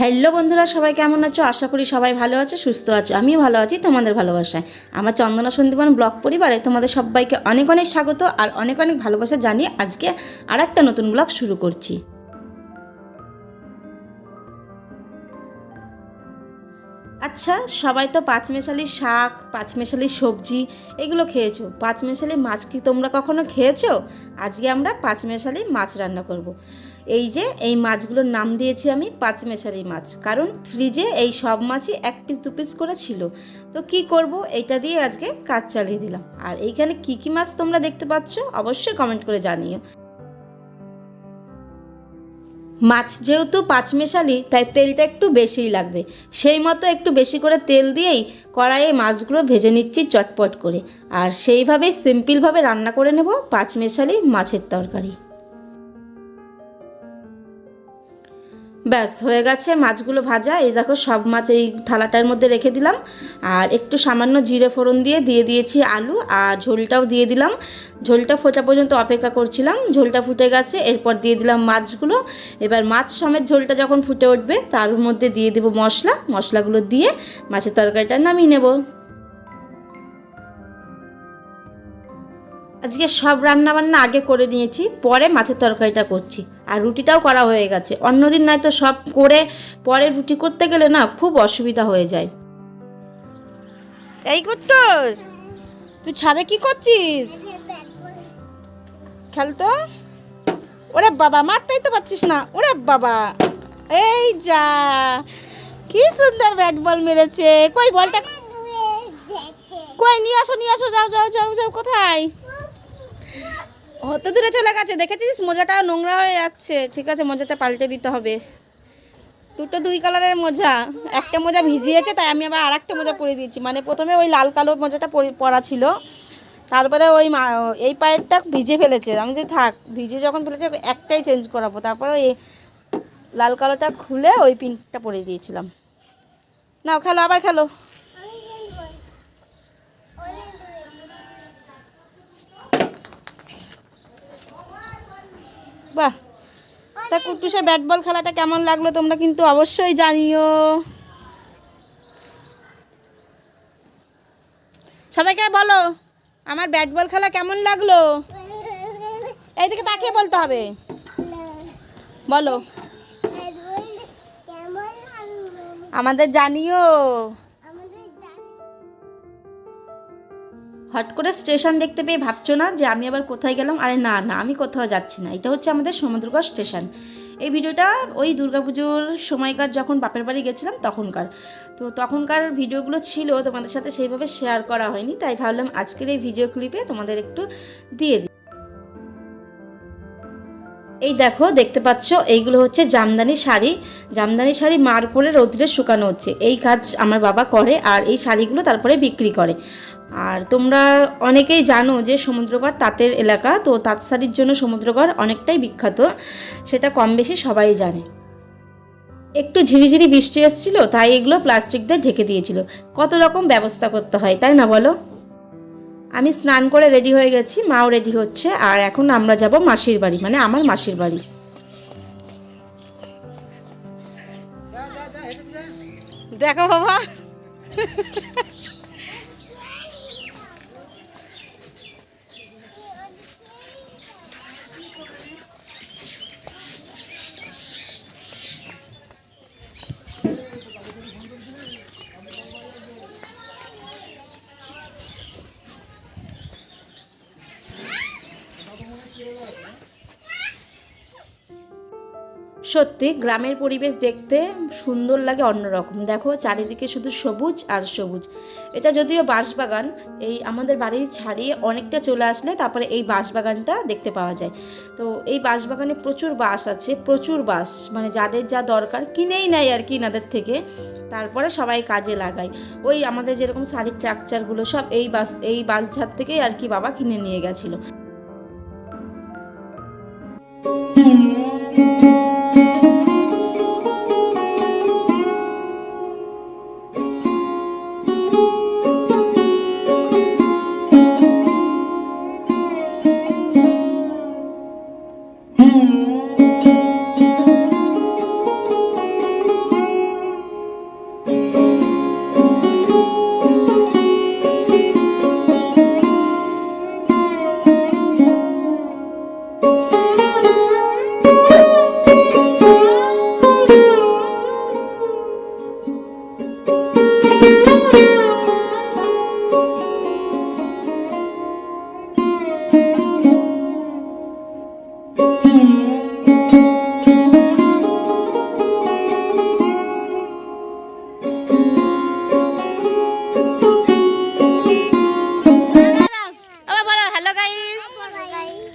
Hello বন্ধুরা, সবাই কেমন আছো? আশা করি সবাই ভালো আছে, সুস্থ আছো। আমিও ভালো আছি তোমাদের ভালোবাসায়। আমার চন্দনা সন্দীপন ব্লগ পরিবারে তোমাদের সবাইকে অনেক অনেক স্বাগত আর অনেক অনেক ভালোবাসা জানিয়ে আজকে আর একটা নতুন ব্লগ শুরু করছি। আচ্ছা সবাই তো পাঁচমেশালি শাক পাঁচমেশালি সবজি এগুলো খেয়েছো। পাঁচমেশালি মাছ কি তোমরা কখনো খেয়েছো? আজকে আমরা পাঁচমেশালি মাছ রান্না করব। এই যে, এই মাছগুলোর নাম দিয়েছি আমি পাঁচমেশালি মাছ। কারণ ফ্রিজে এই সব মাছই এক পিস দু পিস করে ছিল। তো কি করব? এইটা দিয়ে আজকে কাজ চালিয়ে দিলাম। আর এইখানে কি কি মাছ তোমরা দেখতে পাচ্ছ, অবশ্যই কমেন্ট করে জানিও। মাছ যেহেতু পাঁচমেশালি, তাই তেলটা একটু বেশিই লাগবে। সেই মতো একটু বেশি করে তেল দিয়েই কড়াইয়ে মাছগুলো ভেজে নিচ্ছি চটপট করে। আর সেইভাবেই সিম্পলভাবে রান্না করে নেব পাঁচমেশালি মাছের তরকারি। ব্যাস, হয়ে গেছে মাছগুলো ভাজা। এই দেখো সব মাছ এই থালাটার মধ্যে রেখে দিলাম। আর একটু সামান্য জিরে ফোড়ন দিয়ে দিয়ে দিয়েছি আলু আর ঝোলটাও দিয়ে দিলাম। ঝোলটা ফোটা পর্যন্ত অপেক্ষা করছিলাম। ঝোলটা ফুটে গেছে, এরপর দিয়ে দিলাম মাছগুলো। এবার মাছ সমেত ঝোলটা যখন ফুটে উঠবে, তার মধ্যে দিয়ে দেবো মশলা। মশলাগুলো দিয়ে মাছের তরকারিটা নামিয়ে নেব। আজকে সব রান্না বান্না আগে করে নিয়েছি, পরে মাছের তরকারিটা করছি। আর রুটিটাও করা হয়ে গেছে। অন্যদিন নয় তো সব করে পরে রুটি করতে গেলে না খুব অসুবিধা হয়ে যায়। এই কুট্টুস তুই ছাদে কি করছিস? খেল তো। ওরে বাবা, মারতেই তো পারছিস না। ওরে বাবা, এই যা, কি সুন্দর ব্যাট বল মেরেছে। কই বলটা? কই, নিয়ে আসো নিয়ে আসো, যাও যাও যাও যাও, কোথায়? হতে দূরে চলে গেছে, দেখেছিস? মোজাটা নোংরা হয়ে যাচ্ছে। ঠিক আছে, মোজাটা পাল্টে দিতে হবে। দুটো দুই কালারের মোজা। একটা মোজা ভিজিয়েছে, তাই আমি আবার আর একটা মোজা পরে দিয়েছি। মানে প্রথমে ওই লাল কালো মোজাটা পরি- ছিল। তারপরে ওই এই পায়েরটা ভিজে ফেলেছে। আমি যে থাক, ভিজে যখন ফেলেছে, একটাই চেঞ্জ করাবো। তারপরে ওই লাল কালোটা খুলে ওই পিনটা পরে দিয়েছিলাম। নাও, খেলো, আবার খেলো। বাহ। তা কুটুসের ব্যাট বল খেলাটা কেমন লাগল তোমরা কিন্তু অবশ্যই জানিও। সবাইকে বলো আমার ব্যাট বল খেলা কেমন লাগল? এইদিকে তাকিয়ে বলতে হবে। বলো। আমাদের জানিও। হট করে স্টেশন দেখতে পেয়ে ভাবছ না যে আমি আবার কোথায় গেলাম? আরে না না, আমি কোথাও যাচ্ছি না। এটা হচ্ছে আমাদের সমুদ্রগড় স্টেশন। এই ভিডিওটা ওই দুর্গাপুজোর সময়কার যখন বাপের বাড়ি গেছিলাম তখনকার। তো তখনকার ভিডিওগুলো ছিল, তোমাদের সাথে সেইভাবে শেয়ার করা হয়নি, তাই ভাবলাম আজকের এই ভিডিও ক্লিপে তোমাদের একটু দিয়ে দিই। এই দেখো, দেখতে পাচ্ছ, এইগুলো হচ্ছে জামদানি শাড়ি। জামদানি শাড়ি মার করে রৌদ্রে শুকানো হচ্ছে। এই কাজ আমার বাবা করে আর এই শাড়িগুলো তারপরে বিক্রি করে। আর তোমরা অনেকেই জানো যে সমুদ্রগড় তাঁতের এলাকা, তো তাঁত শাড়ির জন্য সমুদ্রগড় অনেকটাই বিখ্যাত, সেটা কম বেশি সবাই জানে। একটু ঝিরিঝিরি বৃষ্টি এসেছিল, তাই এগুলো প্লাস্টিক দিয়ে ঢেকে দিয়েছিল। কত রকম ব্যবস্থা করতে হয়, তাই না বলো? আমি স্নান করে রেডি হয়ে গেছি, মাও রেডি হচ্ছে, আর এখন আমরা যাব মাসির বাড়ি মানে আমার মাসির বাড়ি। দেখো বাবা। সত্যি, গ্রামের পরিবেশ দেখতে সুন্দর লাগে অন্যরকম। দেখো, চারিদিকে শুধু সবুজ আর সবুজ। এটা যদিও বাঁশবাগান, এই আমাদের বাড়ি ছাড়িয়ে অনেকটা চলে আসলে তারপরে এই বাঁশবাগানটা দেখতে পাওয়া যায়। তো এই বাঁশবাগানে প্রচুর বাঁশ আছে, প্রচুর বাঁশ। মানে যাদের যা দরকার, কিনেই নেয় আর কি এনাদের থেকে। তারপরে সবাই কাজে লাগায়। ওই আমাদের যেরকম শাড়ির স্ট্রাকচারগুলো সব এই বাস এই বাঁশঝাড় থেকেই আর কি বাবা কিনে নিয়ে গেছিল।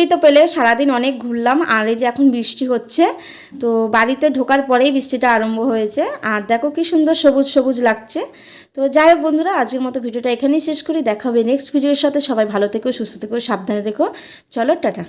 দেখতেই তো পেলে, সারাদিন অনেক ঘুরলাম, আর এই যে এখন বৃষ্টি হচ্ছে, তো বাড়িতে ঢোকার পরেই বৃষ্টিটা আরম্ভ হয়েছে, আর দেখো কি সুন্দর সবুজ সবুজ লাগছে। তো যাই হোক বন্ধুরা, আজকের মতো ভিডিওটা এখানেই শেষ করি, দেখা হবে নেক্সট ভিডিওর সাথে, সবাই ভালো থেকো, সুস্থ থেকো, সাবধানে থেকো, চলো, টাটা।